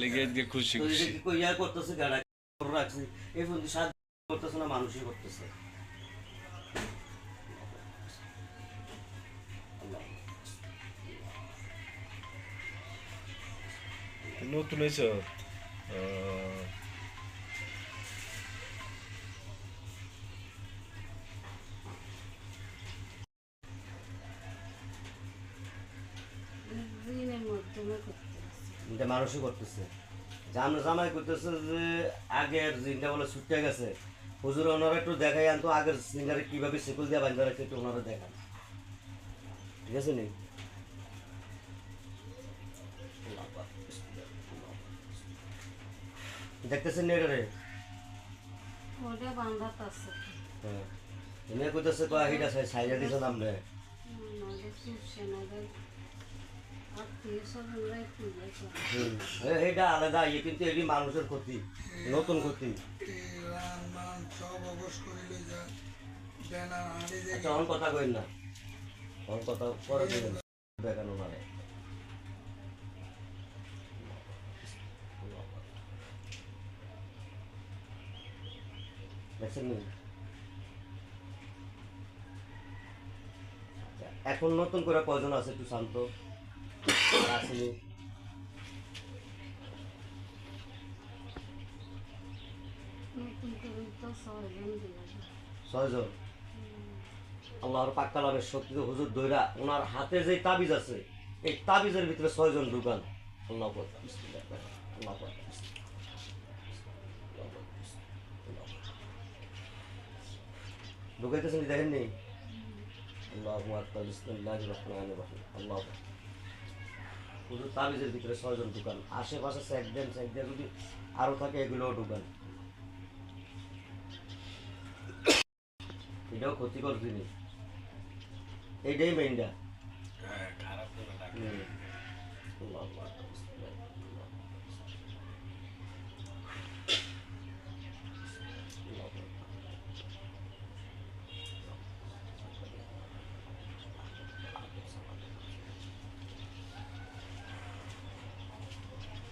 লেগে আজকে খুশি খুশি। ইয়া করতেছে গাড়া রাখছে এই ফোন সাত করতেছে না মানুষই করতেছে। নতুন হয়েছ এটা মানুষই করতেছে। জামা জামাই করতেছে যে আগের জিনটা বলে ছুটে গেছে। হুজুর ওনারা একটু দেখাই আনতো আগের সিঙ্গারে কীভাবে শিকল দিয়ে বান্ধা রাখছে একটু ওনারা দেখান। ঠিক আছে নি? দেখতেছেন নি এটা রে? ওটা বান্ধাত আছে। হ্যাঁ। এমনি কইতেছে কয় হিটা সাইজা দিছে নাম রে। নাহলে চুপসে নাহলে হুম এইটা আলাদা ইয়ে কিন্তু এটি মানুষের ক্ষতি নতুন ক্ষতি। আচ্ছা অন কথা কইন না। অন কথা কইন দেখানো মানে? আচ্ছা, এখন নতুন করে কজন আছে একটু শান্ত। তো ছয়জন আল্লাহর পাক্কালামের শক্তিতে হুজুর দইরা ওনার হাতে যে তাবিজ আছে এই তাবিজের ভিতরে ছয়জন ঢুকান আল্লাহ আল্লাহ। ঢুকাইতেছেন দেখেননি আল্লাহ আকবার, আল্লাহ। হুজুর তাবিজের ভিতরে ছয়জন ঢুকান। আশেপাশে স্যাক দেন যদি আরও থাকে এগুলোও ঢুকান। এটাও ক্ষতিকর জিনিস। এইটাই মেইনটা হুম। আল্লাহু আকবার, বিসমিল্লাহ, আল্লাহু আকবার, আল্লাহু আকবার।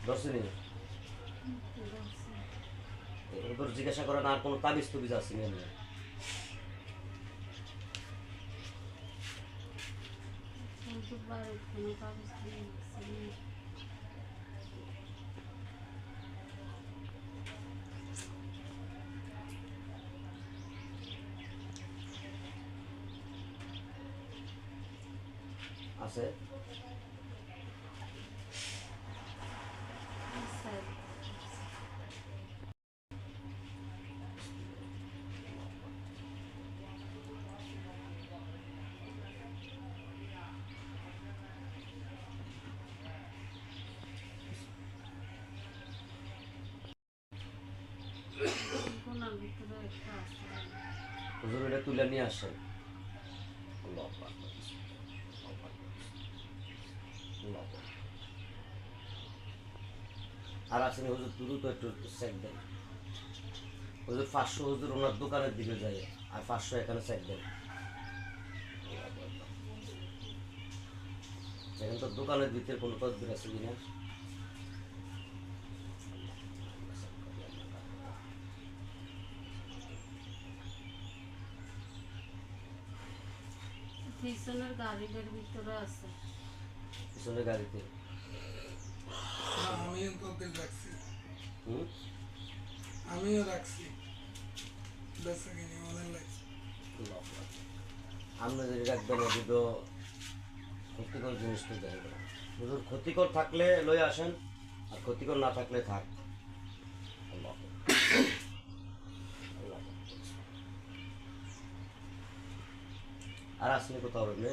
দর্শনী ওদের জিজ্ঞাসা করেন আর কোনো তাবিজ তুবিজ আছে না কিন্তু বাড়ির কোনো কাগজ দিয়ে দিচ্ছে না। আছে আছে। কোনার ভিতরে একটা আছে হুজুর, এটা তুলে নিয়ে আসেন। আর আসেন হুজুর দ্রুত একটু চেক দেন। হুজুর, পাঁচশো হুজুর ওনার দোকানের দিকে যায় আর পাঁচশো এখানে চেক দেন। এখন তো দোকানের ভিতরে কোনো তদবির আছে কিনা? পিছনের গাড়িটার ভিতরে আছে। পিছনের গাড়িতে? আমিও তোদের রাখছি। হুম? আমিও রাখছি। বেসা কিনে ওদের লাগছে। আপনি যদি রাখবেন এটি ক্ষতিকর জিনিস তো দেখবে ক্ষতিকর থাকলে লই আসেন আর ক্ষতিকর না থাকলে থাক। আল্লাহ আল্লাহ। আর আসনি কোথাও রে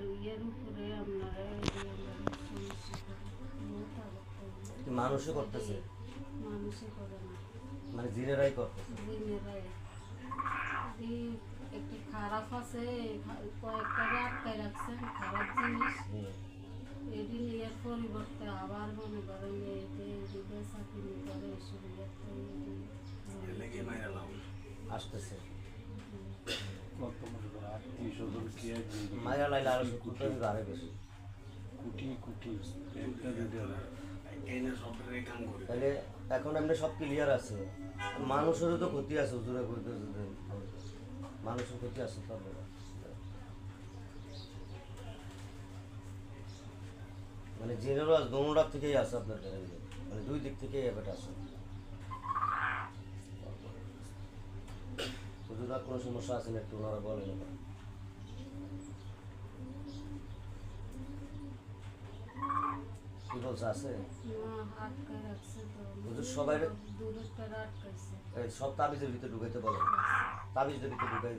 ইয়ের উপরে আপনারা মানুষও করতেছে? মানুষে করে না। মানে জিনেরাই করতেছে? জিনেরাই। একটু খারাপ আছে আটকায় রাখছেন খারাপ জিনিস। এটি পরিবর্তে আবার মনে করেন যে এতে এদিকে চাকরি করে এসব একটা আসতেছে। মায়া লাইলে আরও টাকা আরও বেশি। কুটি কুটি। তাহলে এখন এমনি সব ক্লিয়ার আছে। মানুষেরও তো ক্ষতি আছে হুজুরে কইতেছে যে মানুষের ক্ষতি আছে তবে মানে জেনেরও আছে দোনোটার থেকেই আছে আপনার মানে দুই দিক থেকেই এবার আছে। হুজুরা কোনো সমস্যা আছে না একটু ওনারা বলেন ঢুকাইতে তাবিজের ঢুকাই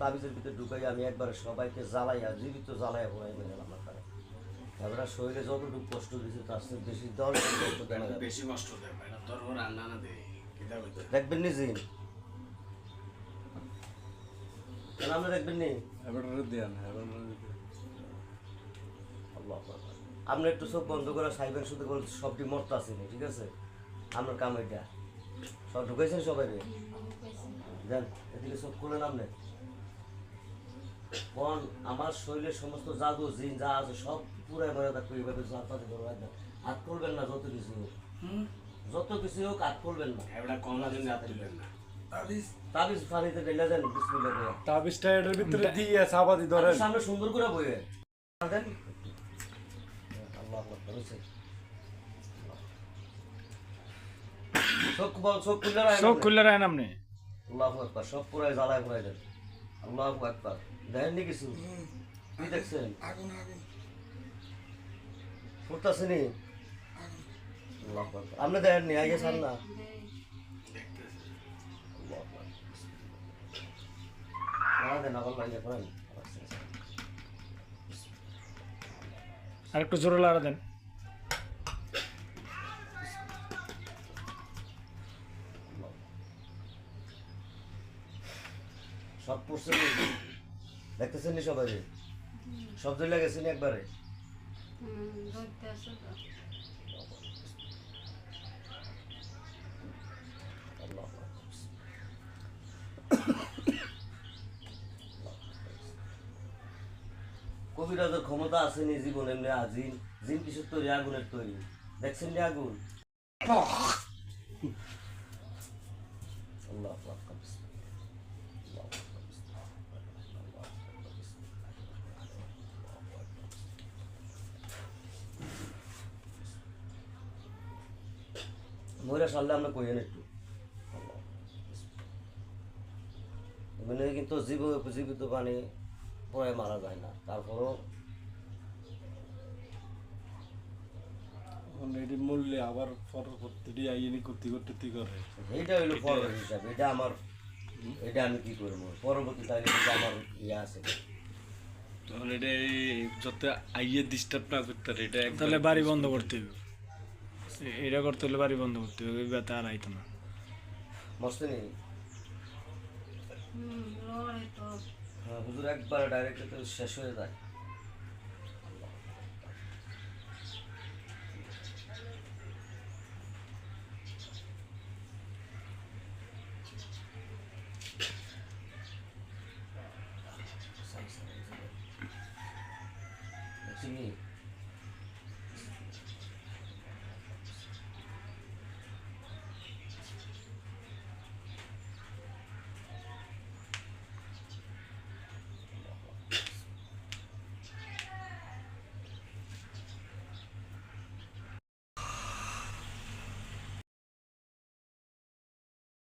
তাবিজের ভিতরে আমি একবার সবাইকে জ্বালাইয়া, জীবিত জ্বালাইয়া আমার শরীরে যতটুকু কষ্ট দিয়েছে তার বেশি দল কষ্ট বেশি কষ্ট দেয়। দেখবেন নি জিন? আপনি একটু চোখ বন্ধ করে সাইবেন, শুধু সবটি আসেনি ঠিক আছে? এটা সব ঢুকাইছেন সবাই রে? এদিকে চোখ আপনি। কোন আমার শরীরের সমস্ত জাদু, জিন যা আছে, সব পুরাই মরে থাকবে এইভাবে হাত খুলবেন না যত কিছু হোক যত কিছু হোক হাত খুলবেন না। এবড়া কম দিন রাত তুলবেন না। তাবিজ। তাবিজ পানিতে ঢেলে দেন বিসমিল্লাহ করে তাবিজটা এটার ভিতরে দিয়ে ধরেন। সামনে সুন্দর করে বইয়ে দেন। আল্লাহ আকবার হয়েছে চোখ বল চোখ খুলে রাখেন চোখ খুলে রাখেন আপনি আল্লাহ আকবার সব পুরাই জ্বালায় পুরাই দেন। আল্লাহ আকবার। দেখেননি কিছু? কি দেখছেন? আগুন আগুন। ফুটতেছে নি আল্লাহ আকবার আপনি দেখেননি আগে সার না। আর একটু জোরে লাড়া দেন। সব পড়ছে দেখতেছেন নি সবাই? সব জেলে গেছেন একবারে হুম ধরতে আসে তো আল্লাহ আকবার। কবিরাজের ক্ষমতা আছে জীবন, এমনি আজিন জিন তৈরি দেখছেন। মহিলা সারলে আমরা কইয়েন একটু? মানে কিন্তু জীব জীবিত পানি পরে মারা যায় না। তারপরও এটি মূল্যে আবার পরবর্তীটি আইনি করতে করতে কি করে। এইটা হইল ফরজ হিসাব এটা আমার এটা আমি কি করব? পরবর্তী আমার ইয়ে আছে। তখন এটা এই যত আইয়ে ডিস্টার্ব না করতে পারে এটা তাহলে বাড়ি বন্ধ করতে হবে। এটা করতে হলে বাড়ি বন্ধ করতে হবে ওই ব্যথা আর আইতো না। মস্ত নেই। হুম লড়ে তো। হুজুর একবার ডাইরেক্ট শেষ হয়ে যায়।